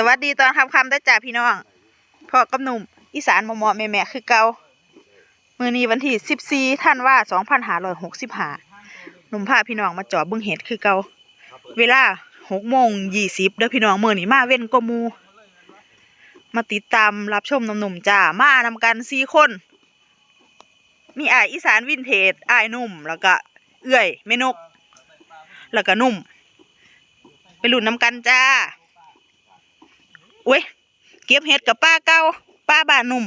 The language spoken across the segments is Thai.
สวัสดีตอนคำคำได้จ้าพี่น้องพ่อกับหนุ่มอีสานหมอมอแม่แม่คือเก่ามือนี้วันที่สิบสี่ท่านว่าสองพันหาร้อยหกสิบหาหนุ่มพาพี่น้องมาจอบเบึงเห็ดคือเก่าเวลาหกโมงยี่สิบเด้อพี่น้องมือนี้มาเว้นกว่าหมู มาติดตามรับชมน้ำหนุ่มจ้ามานำกันสี่คน มีอายอีสานวินเทจอายหนุ่มแล้วก็เอื้อยแม่นก แล้วก็นุ่ม ไปหลุนน้ำกันจ้า อุ้ยเก็บเห็ดกับป้าเก้าป้าบ้านหนุ่ม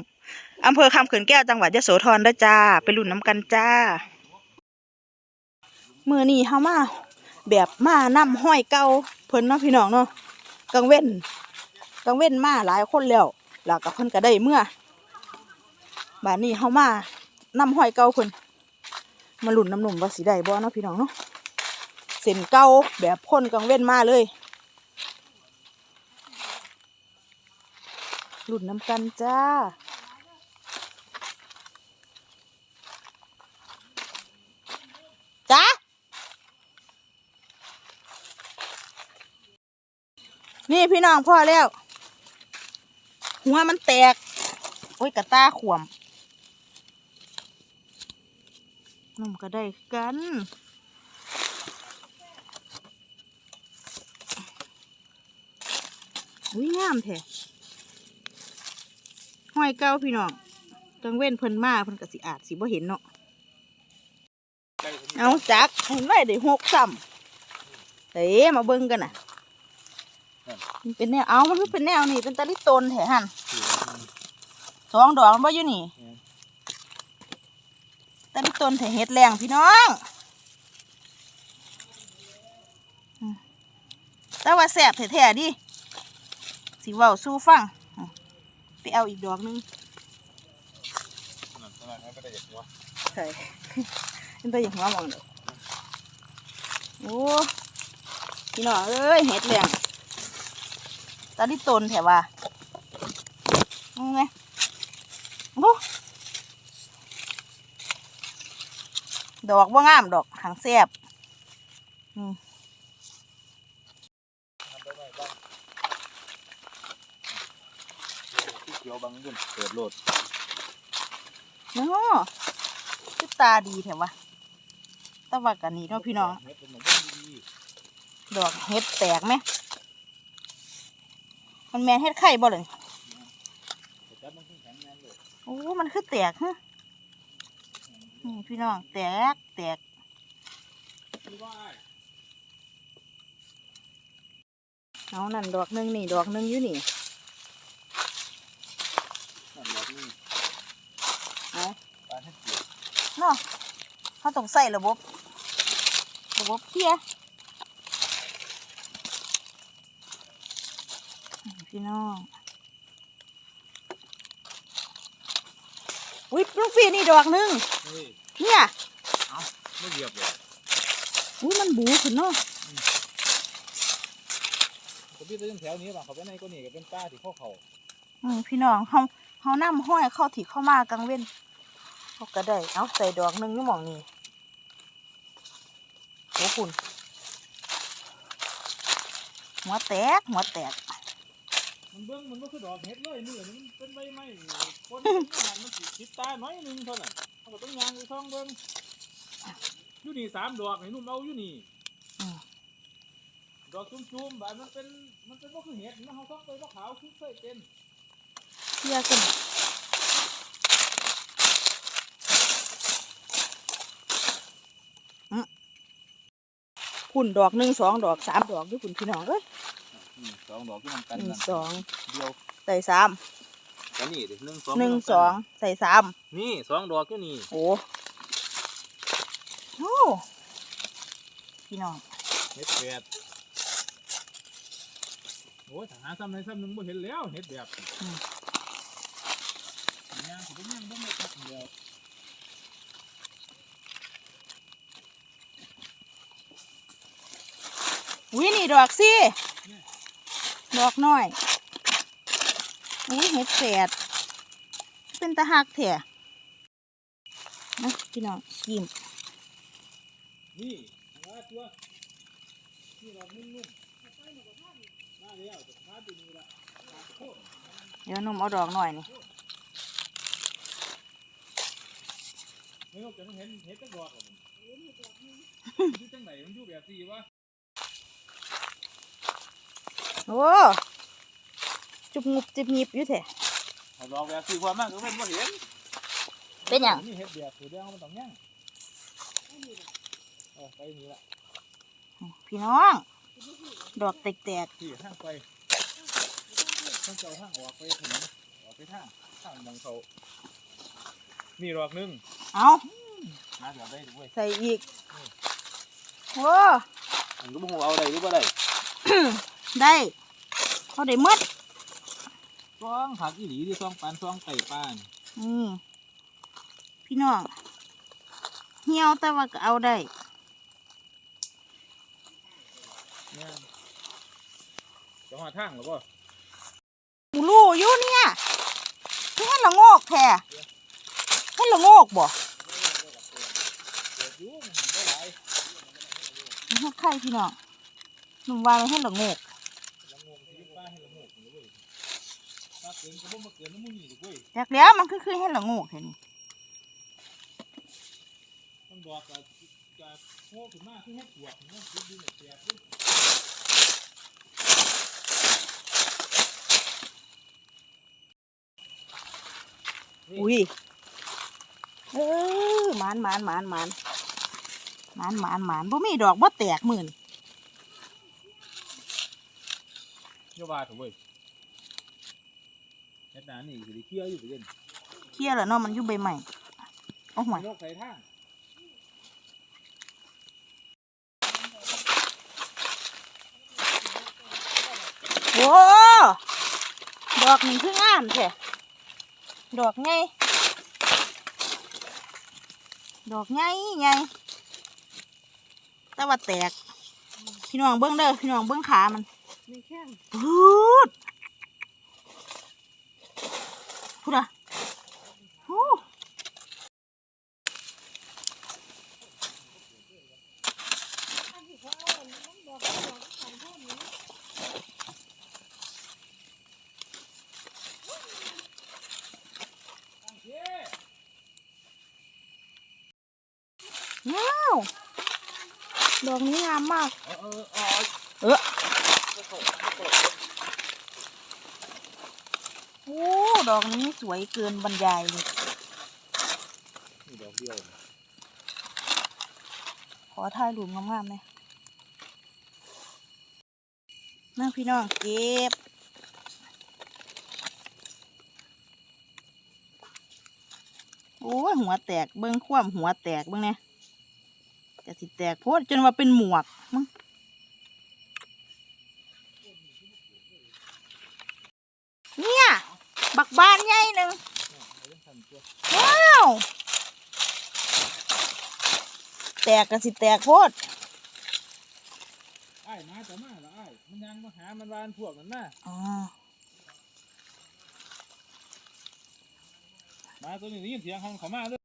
อำเภอคำเขื่อนแก้วจังหวัดยโสธรด้จ้า ไปหลุนน้ำกันจ้ามือนี้เฮามาแบบมานำห้อยเก่าเพิ่นเนาะพี่น้องเนาะกังเว้นกังเว้นมาหลายคนแล้วแล้วก็เพิ่นก็ได้เมื่อบ้านนี้เฮามานำห้อยเก่าเพิ่นมาหลุนน้ำหนุ่มว่าสิได้บ่เนาะพี่น้องเนาะเส้นเก่าแบบพ่นกังเว้นมาเลย หลุนน้ำกันจ้า จ้า นี่พี่น้องพ่อแล้ว หัวมันแตก โอ้ยกระต้าขวมนุ่มก็ได้กันอุ้ยงามแท้ ห้อยเก้าพี่น้องกังเว้นเพิ่นมาเพิ่นก็สิอาจสิบ่เห็นเนาะเอาจักเห็นไว้ได้หกซ้ำเด้มาเบิ่งกันน่ะมันเป็นแนวเอามันคือเป็นแนวนี่เป็นตะลิตนแถหันสองดอกมันบ่อยู่นี่ตะลิตนแถเฮ็ดแรงพี่น้องแต่ว่าแสบแท้ๆดิสิเว้าสู้ฟัง ไปเอาอีกดอกหนึงใช่เป็นตัวอย่างหัวมองเด้อโอ้พี่น้องเอ้ยเฮ็ดแรงตอนนี้ตนแถวว่าเอาไงโอ้ดอกว่างามดอกหางแซบอืม เขียวบางรุ่น เปิดโหลดเนาะคือตาดีแถวว่าแตะว่ากันนี้เนาะพี่น้องเม็ดเป็นเหมือนกันดีดอกเห็ดแตกไหม มันแมนเห็ดไข่บ่เลยแต่จับมันขึ้นแข็งแรงเลยโอ้ มันคือแตกฮะนี่พี่น้อง แตก แตก คือว่าเอานั่นดอกหนึงนี่ ดอกหนึงอยู่นี่นั่นแบบนี้ เอา ปลาให้เกียบ เนาะเขาต้องใส่ระบบ ระบบเคลียร์นี่พี่น้องอุ้ยลูกฟีนี่ดอกหนึงนี่เนี่ยเอ้าไม่เหยียบเลยอุ้ยมันบูขึ้นเนาะก็พี่ต้นแถวนี้ป่ะเขาไปในก็นี่ก็เป็นป้าที่เข้าเขาอืมพี่น้องเขาเขานำห้อยเข้าถีเข้ามากลางเว้น เขาก็ได้ เอาใส่ดอกหนึงนี่หมองนี่โอ้คุณหัวแตก หัวแตก มันเบิ้งมันก็คือดอกเห็ดเลยมือนี่มันเป็นใบไม้คนมันมันสิคิดตาน้อยนึงเท่านั้นเขาก็ต้องยางไปท่องเบิ้งอยู่นี่สามดอกไอ้นุ่มเอาอยู่นี่อืม ดอกจุ่มๆแบบมันเป็นมันเป็นก็คือเห็ดมันเขาต้องไปก็ขาวคือเคยเป็นเคลียร์กัน คุณดอกหนึ่งสองดอกสามดอกด้วยคุณพี่น้องเอ้ยนี่สองดอกที่มันกันหนึ่งนั่นสองเดียวใส่สามแล้วนี่ดิหนึ่งสองหนึ่งสองใส่สามนี่สองดอกอยู่นี่โอ้โอ้พี่น้องเห็ดแปดโอ้ยถ้าหาซ้ำในซ้ำหนึ่งบ่เห็นแล้วเห็ดแบบนี้ย่างผมก็ยังบ่ไม่ตัดเดียว อุ้ยนี่ดอกสิดอกน้อยอุ้ยเห็ดแฝดเป็นตะหักแถะนะพี่น้องยิ้มนี่ว่าตัวนี่ดอกนุ่มๆแล้วจะมาตัวนี้ละโคตรเดี๋ยวหนุ่มเอาดอกหน่อยนี่ไม่รู้จะต้องเห็นเห็นตั้งดอกหรอกมันอยู่จังไหนมันอยู่แบบสี่วะ โอ้จุบงุบจิบงิบอยู่แท้เอาดอกแบบสี่ความมากก็เป็นว่าเห็นเป็นหยังนี่เห็ดแบบตัวเดียวมันต้องย่างเออไปนี่ละพี่น้อง ดอกแตกที่ห้างไปห้างเจ้าห้างออกไปถนนออกไปทางทางบังเขานี่ดอกหนึงๆเอามาเดี๋ยวได้ด้วยใส่อีกโอ้ผมก็บ่ฮู้เอาได้หรือบ่ได้ ได้เขาได้หมดซองผักอีหลีที่ซองปานซองไก่ปานนี่พี่น้องเหี่ยวแต่ว่าก็เอาได้เนี่ยจะหาทางหรือบ่กูรู้อยู่เนี่ยที่ให้ละโงกแท้ให้ละโงกบ่เปิดอยู่มันได้หลายมันให้ไข่พี่น้องหนุ่มว่ามันให้ละโงก ละงงชีวิตป้าให้ละงงเลยเว้ยมา เกินก็บ่มาเกินน้ำมูนี่ดิเว้ยจากแล้วมันคือคือให้ละโงกแท้นี่ต้องดอกกับกับโง่ขึ้นมาที่เฮ็ดปวกเนาะดินๆเนี่ยเสียบดิอุ้ยเออหมานหมานหมานหมานหมานหมานหมานบ่มีดอกบ่แตกมื่นเยาว่าเถอะเว้ย เฮ็ดหนานี่สิได้เคลียร์อยู่ไปเด่นเคลียร์แล้วเนาะมันอยู่ใบใหม่โอ้ห่วยนกใส่ทางโอ้ดอกนี่คืองามแท้ดอกไงดอกไงไงแต่ว่าแตก พี่น้องเบิ้งเด้อพี่น้องเบิ้งขามันมีแข้งพูดพูดอะโอ้ อันที่เขาเอาอันนั้นบอกเขาบอกเขาขายเท่านี้ ว้าว ดอกนี้งามมากเออเออเออเออโอ้ดอกนี้สวยเกินบรรยายเลยนี่ดอกเดียว ขอถ่ายรูปงามๆเลยนะพี่น้องเก็บโอ้ยหัวแตกเบิ้งคว่ำหัวแตกเบิ้งเนี่ย จะสิแตกโพดจนว่าเป็นหมวกมึงเนี่ย บักบานใหญ่หนึ่งเอาเรื่องทันตัวว้าวแตกก็สิแตกโพดอ้ายมาจะมาละอ้ายมันยังมาหามันวานพวกนั้นมาอ๋อมาตัวนี้ได้ยินเสียงของเขามาเด้อ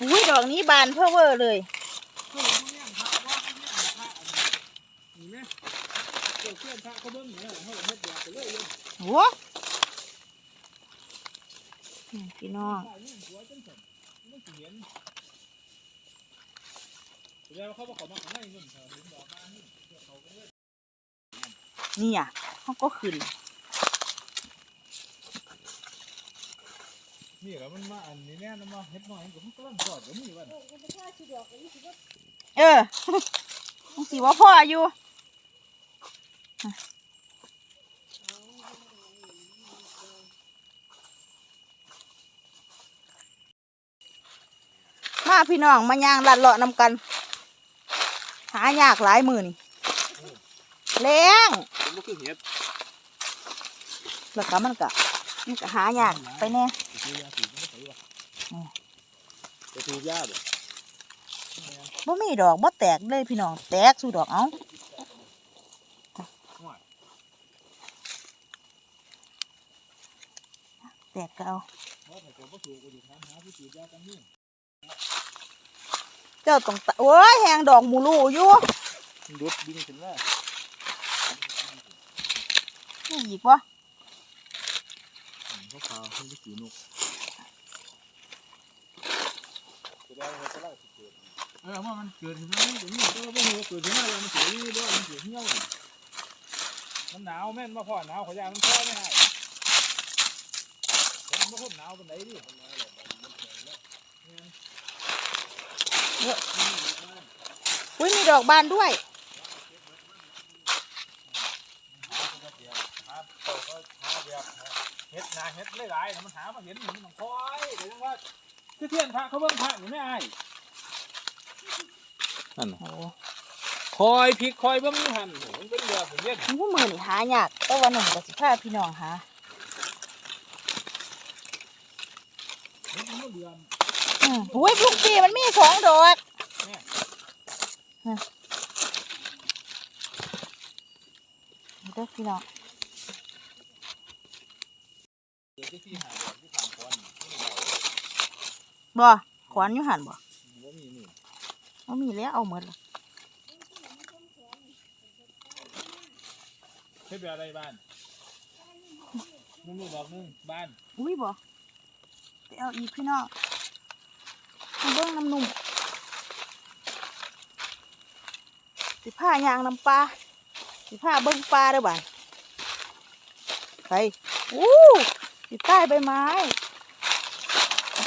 อุ้ยดอกนี้บานเพ้อเวอร์เลยเฮ้ยมันเนี่ยพระว่ามันเนี่ยพระอันนี้นี่แม่เจ้าเพื่อนพระขาเบิ่งนี่ยเฮาเฮ็ดแบบไปเลยเลยโหนี่พี่น้องพระนี่หัวจังซั่นมันสิเห็นแสดงว่าเขาบ่เข้ามาข้น นู่นเขาเห็นดอกมานี่เดี๋ยวเขาก็เลยนี่อะเขาก็ขึ้นนี่แล้วมันมาอันนี้แน่นะมาเฮ็ดน้อยมันก็มันกำลังสอดอยู่นี่วันโอ้ก็ไม่กล้าชิดอกอันนี้สิว่าเออมันสิว่าพ่ออยู่มาพี่น้องมาย่างลัดเลาะนำกัน หายากหลายมือนี่แรงมันก็คือเฮ็ดแล้วก็มันก็มันก็หายากไปแน่ ไปซื้อยาสูบมันก็ใส่ว่ะอืม ไปซื้อยาบ่บ่มีดอกบ่แตกเลยพี่น้องแตกสู่ดอกเอาแตกก็เอาเพราะถ้าเกิดบ่สูบก็สิถามหาผู้สูบยากันนี่เจ้าต้องตะโอ้ยแหงดอกหมูลูอยู่มันดุดบินขึ้นมานี่อีกบ่เขาขาวให้ไปขี่นกจะได้ เขาจะไล่สิเกิดเออว่ามันเกิดขึ้นมาตรงนี้ก็ไม่รู้เกิดขึ้นมาแล้วมันเสียนี่ด้วยมันเสียเหี้ยวนี่มันหนาวแม่นมาพอหนาวขอยามันพอไม่ให้ผมไม่ค่อยหนาวเป็นไหนดิอุ้ยมีดอกบานด้วยครับโตก็หาแบบเฮ็ดนาเฮ็ดหลายๆมันหามาเห็นมันต้องคอยเดี๋ยวว่า คือเทียนพระเขาเบิ่งพระนี่ไม่อายนั่นน่ะโอ้คอยพลิกคอยเบิ่งอยู่หั่นมันเป็นเรือผมเย็นมันมือนี่หายากแต่ว่าหนุ่มกับสิพาพี่น้องหามันเป็นเรืออืมอุ้ยลูกปีมันมีสองดอกเนี่ยฮะเด้อพี่น้อง เรือที่ที่หาดอกที่ทางคอนนี่ บ่ขวานอยู่หันบ่บ่มีนี่เอามีแล้วเอาหมดละเฮ็ดแบบอะไรบ้านนุ่มๆดอกหนึงบ้านอุ้ยบ่ไปเอาอีกพี่น้องมาเบิ้งน้ำนุ่มสิผ้ายางน้ำปลาสิผ้าเบิ้งปลาเด้อบ่านไปอู้สิใต้ใบไม้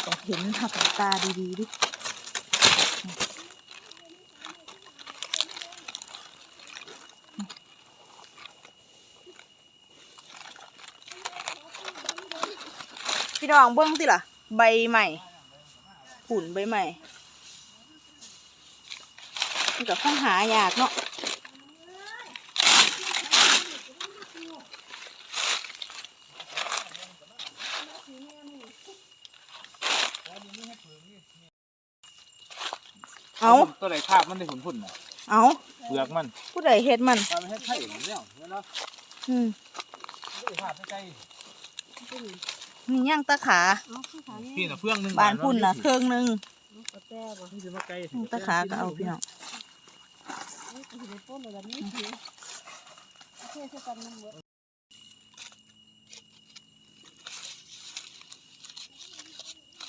ต้องเห็นหักตาดีๆดิพี่น้องเบิ้งติล่ะ ใบใหม่หุ่นใบใหม่มันกับข้องหายากเนาะ เอา ตัวไหนคาบมันได้ผลพุ่นน่ะเอาเปลือกมันผู้ใดเฮ็ดมันตามันเฮ็ดไข่อย่างเนี้ยเนาะอืมไม่ได้คาบใกล้มีย่างตะขาเอาข้าวสารๆนี่พี่น่ะเฟื่องหนึงบานพุ่นน่ะเครื่องหนึงกระแตบ่นี่สิมาไกลย่างตะขาก็เอาพี่น้องเอ้ยกระถิ่นต้นแบบนี้สิเชื่อเชื่อกันมันหมด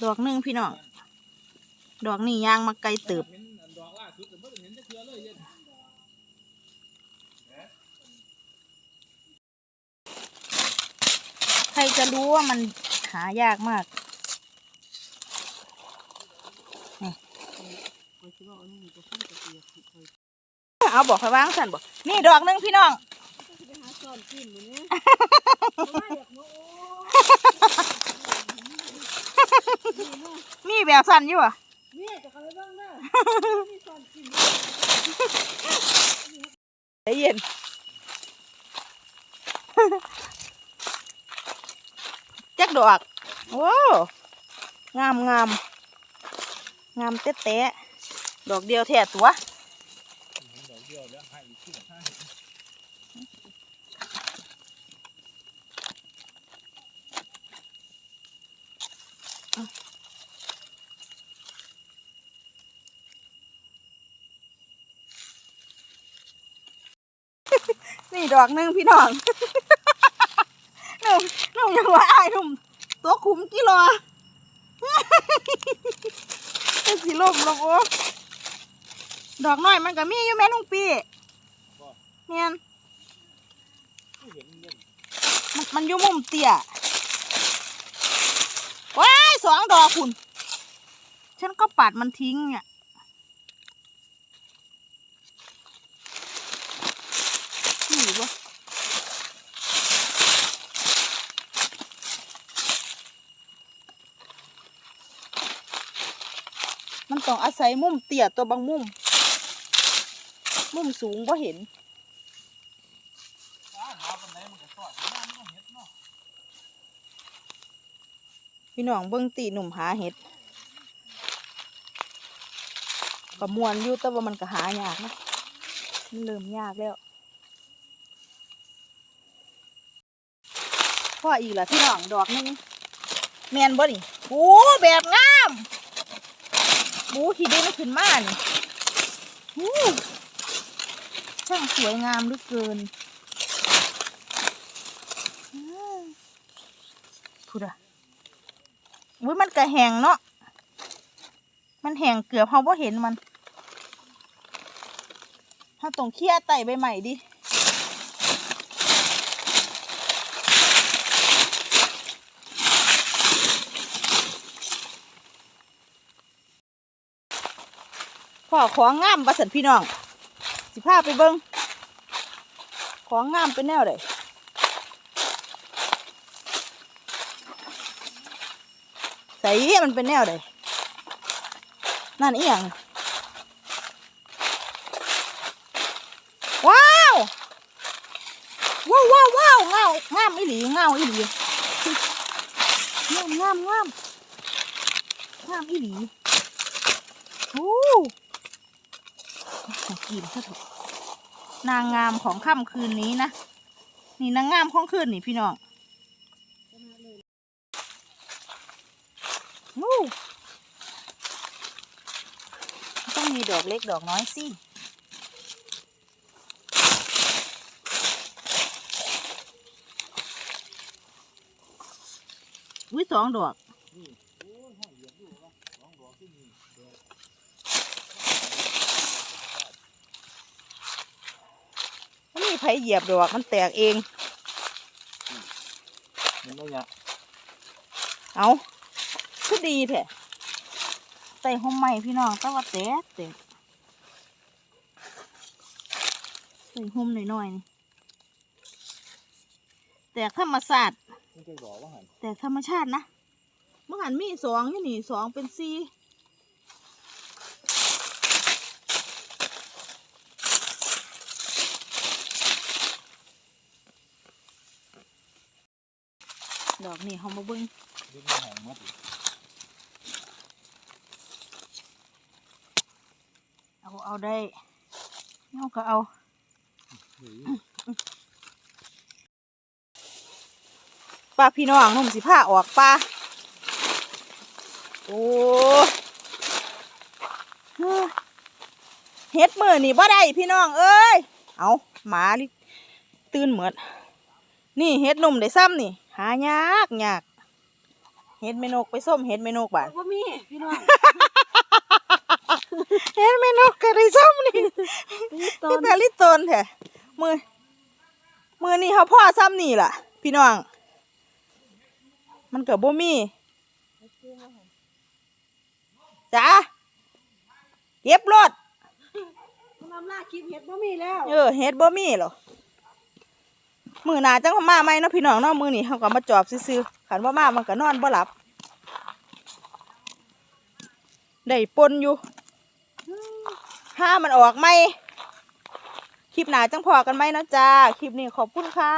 ดอกหนึงพี่น้องดอกนี่ย่างมาไกลเติบ เห็นอันดอกล่าสุดแต่บ่ได้เห็นจักเทื่อเลยเย็น ใค รจะรู้ว่ามันหายากมากคอยคิดว่าอันนี้จะพุ่งจะเสียคอยเอาบอกให้วางสั่นบอกนี่ดอกหนึงพี่น้องจะไปหาซ่อนกินมื้อนี้มาอยากมาโอ้มีแบบสั่นอยู่อะนี่จะเข้าไปบ้างเด้อมีซ่อนกินใจเย็นจั กดอกโอ้งามงามงามเต๊ะเต๊ะดอกเดียวแท้ตัวดอกเดียวแล้วให้ขึ้นให้นี่ดอกนึงพี่น้องหนุ่มหนุ่ม ยังว่าอายหนุ่มตัวขุมกี่โลเป็นสีลมลมโอ้ดอกน้อยมันก็มีอยู่แม่นุ่งปีเนียนเห็นเล่นมันมันอยู่มุมเตี้ยว้ายสองดอกคุณ ฉันก็ปัดมันทิ้งอะนี่วะ มันต้องอาศัยมุมเตี้ยตัวบางมุม มุมสูงเห็นบ้านหาปานใดมันก็สอดอยู่นั่นมันก็เฮ็นพี่น้องเบิ้งตีหนุ่มหาเห็ดก็มวนอยู่แต่ว่ามันก็หายากนะมันเริ่มยากแล้วพ่ออีกละพี่น้องดอกหนึงแมนบ่นี่โอ้แบบงาม บูขี้ดินขึ้นมานี่หูช่างสวยงามเหลือเกินพูดอะอุ้ยมันกระแหงเนาะ มันแหงเกือบเขาบ่เห็นมัน ถ้าตรงเคี้ยไต่ใบใหม่ดิ อของงามประสันพี่น้อง สิพาไปเบิงของงามเป็นแนวใดใส่มันเป็นแนวใดนั่นเอียงว้าวว้าวว้าวว้าวงามงามอีหลีงามอีหลีงามงามงามงามอีหลีโอ้ กินซะเถอะนางงามของค่ำคืนนี้นะ นี่นางงามของคืนนี่พี่น้องวู้ต้องมีดอกเล็กดอกน้อยสิวิสองดอกนี่โอ้ยห้อยเหยียบอยู่วะสองดอกที่นี่ดอก มันมี ไผเหยียบดอกมันแตกเอง มันไม่เนี่ยเอาคือดีแท้ใส่ห่มใหม่พี่น้องแต่ว่าแตกแตกใส่ห่มหน่อยๆนี่แตกธรรมศาสตร์มันจะดอกว่าหันแตกธรรมชาตินะเมื่อหันมีสองอยู่นี่สองเป็นสี่ ดอกนี่เขามาเบิ้งดินมันแห้งหมดเอาเอาได้เอาก็เอาป้าพี่น้องนุ่มสิผ้าออกป้าโอ้เฮ้อเฮ็ดมือนี่บ่ได้พี่น้องเอ้ย เอาหมาลิตื่นเหมือดนี่เฮ็ดหนุ่มได้ซ้ำนี่ หายากยากเฮ็ดเมนกไปส้มเฮ็ดเมนกบ้านว่ามีพี่น้องเฮ็ดเมนกก็ได้ซ้ำนี่นี่ตอพี่นแต่ลิตนแท้มือมือนี่เขาพ่อซ้ำนี่ล่ะ พี่น้อง มันเกิดบ่มีจ้าเก็บรถน้ำลาคลิปเห็ดบ่มีแล้ว เออเฮ็ดบ่มีหรอ มือหนาจังมาไหมเนาะพี่น้องเนาะมือนี่เขาก็มาจอบซื้อขันว่ามามันก็นอนบ่หลับได้ปนอยู่ห้ามันออกไหมคลิปหนาจังพอกันไหมเนาะจ้า คลิปนี้ขอบคุณค่ะ